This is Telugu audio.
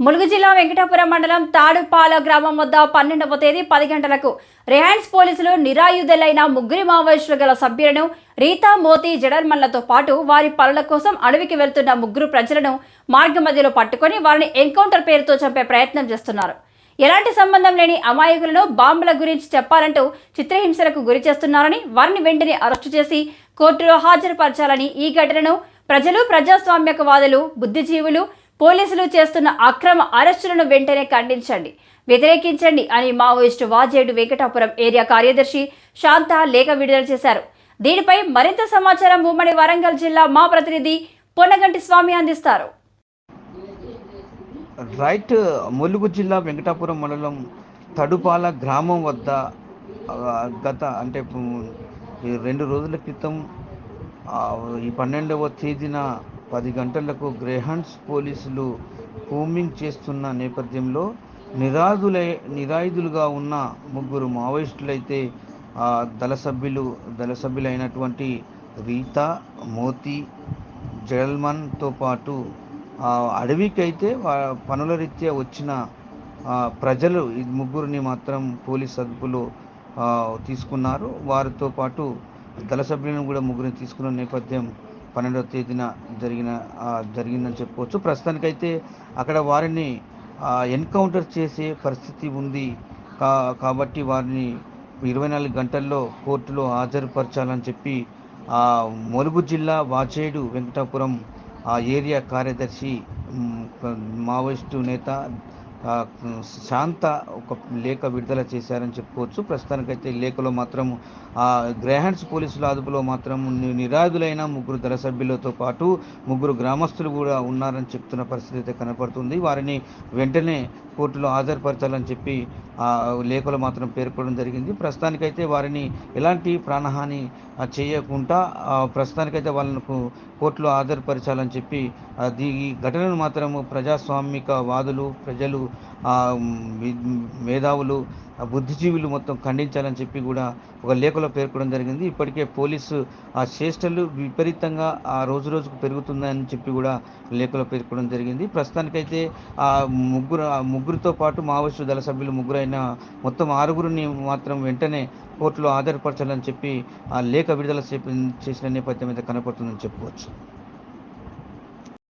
ములుగు జిల్లా వెంకటాపురం మండలం తాడుపాల గ్రామం వద్ద పన్నెండవ తేదీ పది గంటలకు రిహాన్స్ పోలీసులు నిరాయుధులైన ముగ్గురి మావోయిస్టులు గల సభ్యులను రీతా మోతి జడర్మన్లతో పాటు వారి పనుల కోసం అడవికి వెళ్తున్న ముగ్గురు ప్రజలను మార్గ మధ్యలో పట్టుకొని వారిని ఎన్కౌంటర్ పేరుతో చంపే ప్రయత్నం చేస్తున్నారు. ఎలాంటి సంబంధం లేని అమాయకులను బాంబుల గురించి చెప్పాలంటూ చిత్రహింసలకు గురి చేస్తున్నారని వారిని వెంటనే అరెస్టు చేసి కోర్టులో హాజరుపరచాలని ఈ ఘటనను ప్రజలు ప్రజాస్వామ్యకవాదులు బుద్ధిజీవులు పోలీసులు చేస్తున్న అక్రమ అరెస్టులను వెంటనే ఖండించండి. వ్యతిరేకించండి అని మావోయిస్టు వాజేడు వెంకటాపురం ఏరియా కార్యదర్శి శాంత లేఖ విడుదల చేశారు. దీనిపై మరింత సమాచారం ఉమ్మడి వరంగల్ జిల్లా మా ప్రతినిధి పొన్నగంటి స్వామి అందిస్తారు. రైట్ ములుగు జిల్లా వెంకటాపురం మండలం తడుపాల గ్రామం వద్ద గత అంటే ఈ రెండు రోజుల క్రితం ఈ పన్నెండవ తేదీన పది గంటలకు గ్రేహండ్స్ పోలీసులు కూమింగ్ చేస్తున్న నేపథ్యంలో నిరాదులై నిరాయుధులుగా ఉన్న ముగ్గురు మావోయిస్టులైతే ఆ, దళ సభ్యులు దళ సభ్యులైనటువంటి రీతా మోతి జగల్మన్తో పాటు ఆ, అడవికైతే పనుల రీత్యా వచ్చిన ప్రజలు ఈ ముగ్గురిని మాత్రం పోలీస్ అదుపులో తీసుకున్నారు. వారితో పాటు దళ సభ్యులను కూడా ముగ్గురిని తీసుకున్న నేపథ్యం పన్నెండవ తేదీన జరిగిన జరిగిందని చెప్పుకోవచ్చు ప్రస్తుతానికైతే అక్కడ వారిని ఎన్కౌంటర్ చేసే పరిస్థితి ఉంది. కా కాబట్టి వారిని ఇరవై నాలుగు గంటల్లో కోర్టులో హాజరుపరచాలని చెప్పి ఆ ములుగు జిల్లా వాచేడు వెంకటాపురం ఆ ఏరియా కార్యదర్శి మావోయిస్టు నేత శాంత ఒక లేఖ విడుదల చేశారని చెప్పుకోవచ్చు. ప్రస్తుతానికైతే ఈ లేఖలో మాత్రం ఆ గ్రహాండ్స్ పోలీసుల అదుపులో మాత్రం నిరాదులైన ముగ్గురు దళ సభ్యులతో పాటు ముగ్గురు గ్రామస్తులు కూడా ఉన్నారని చెప్తున్న పరిస్థితి అయితే కనపడుతుంది. వారిని వెంటనే కోర్టులో హాజరుపరచాలని చెప్పి లేఖలు మాత్రం పేర్కొనడం జరిగింది. ప్రస్తుతానికైతే వారిని ఎలాంటి ప్రాణహాని చేయకుండా ప్రస్తుతానికైతే వాళ్ళకు కోర్టులో హాజరుపరచాలని చెప్పి అది ఈ ఘటనను మాత్రం ప్రజాస్వామిక వాదులు ప్రజలు మేధావులు ఆ, బుద్ధిజీవులు మొత్తం ఖండించాలని చెప్పి కూడా ఒక లేఖలో పేర్కొనడం జరిగింది. ఇప్పటికే పోలీసు ఆ చేష్టలు విపరీతంగా ఆ రోజు రోజుకు పెరుగుతుందని చెప్పి కూడా లేఖలో పేర్కొనడం జరిగింది. ప్రస్తుతానికైతే ఆ ముగ్గురు ఆ ముగ్గురితో పాటు మావోయిస్టు దళ సభ్యులు ముగ్గురైన మొత్తం ఆరుగురిని మాత్రం వెంటనే కోర్టులో ఆధారపరచాలని చెప్పి ఆ లేఖ విడుదల చేసిన నేపథ్యం అయితే కనపడుతుందని చెప్పుకోవచ్చు.